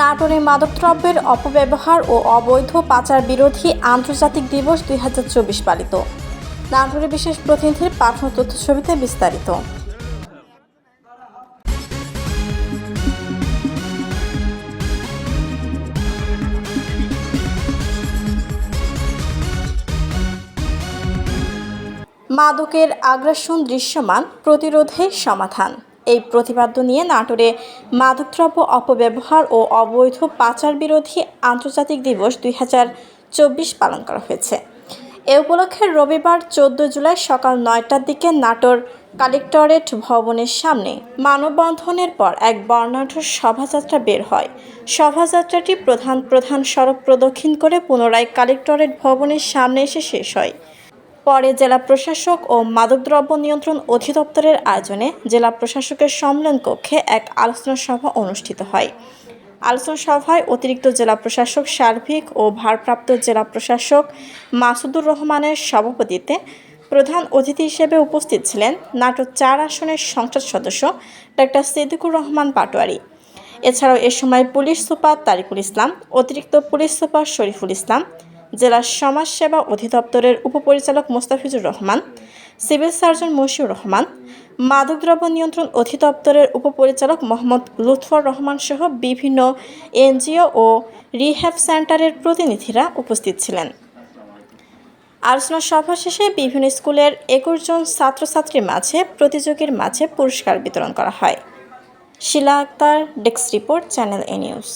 নাটোরে মাদকদ্রব্যের অপব্যবহার ও অবৈধ পাচার বিরোধী আন্তর্জাতিক দিবস দুই হাজার চব্বিশ পালিত। নাটোরে বিশেষ প্রতিনিধির পাঠানো তথ্য ছবিতে বিস্তারিত। মাদকের আগ্রাসন দৃশ্যমান প্রতিরোধে সমাধান। এই প্রতিপাদ্য নিয়ে নাটোরে মাদকদ্রব্য অপব্যবহার ও অবৈধ পাচার বিরোধী আন্তর্জাতিক দিবস দুই হাজার চব্বিশ পালন করা হয়েছে। এ উপলক্ষে রবিবার চোদ্দ জুলাই সকাল নয়টার দিকে নাটোর কালেক্টরেট ভবনের সামনে মানববন্ধনের পর এক বর্ণাঢ্য শোভাযাত্রা বের হয়। শোভাযাত্রাটি প্রধান প্রধান সড়ক প্রদক্ষিণ করে পুনরায় কালেক্টরেট ভবনের সামনে এসে শেষ হয়। পরে জেলা প্রশাসক ও মাদকদ্রব্য নিয়ন্ত্রণ অধিদপ্তরের আয়োজনে জেলা প্রশাসকের সম্মেলন কক্ষে এক আলোচনা সভা অনুষ্ঠিত হয়। আলোচনা সভায় অতিরিক্ত জেলা প্রশাসক সার্বিক ও ভারপ্রাপ্ত জেলা প্রশাসক মাসুদুর রহমানের সভাপতিত্বে প্রধান অতিথি হিসেবে উপস্থিত ছিলেন নাটোর চার আসনের সংসদ সদস্য ডাক্তার সিদ্দিকুর রহমান পাটোয়ারি। এছাড়াও এ সময় পুলিশ সুপার তারিকুল ইসলাম, অতিরিক্ত পুলিশ সুপার শরীফুল ইসলাম জেলা সমাজসেবা অধিদপ্তরের উপপরিচালক মোস্তাফিজুর রহমান, সিভিল সার্জন মশিউর রহমান মাদকদ্রব্য নিয়ন্ত্রণ অধিদপ্তরের উপপরিচালক মোহাম্মদ লুৎফর রহমান সহ বিভিন্ন এনজিও ও রিহ্যাব সেন্টারের প্রতিনিধিরা উপস্থিত ছিলেন। আলোচনা সভা শেষে বিভিন্ন স্কুলের একুশ জন ছাত্রছাত্রীর মাঝে, প্রতিযোগীর মাঝে পুরস্কার বিতরণ করা হয়। Shila Akter, desk report, channel A news.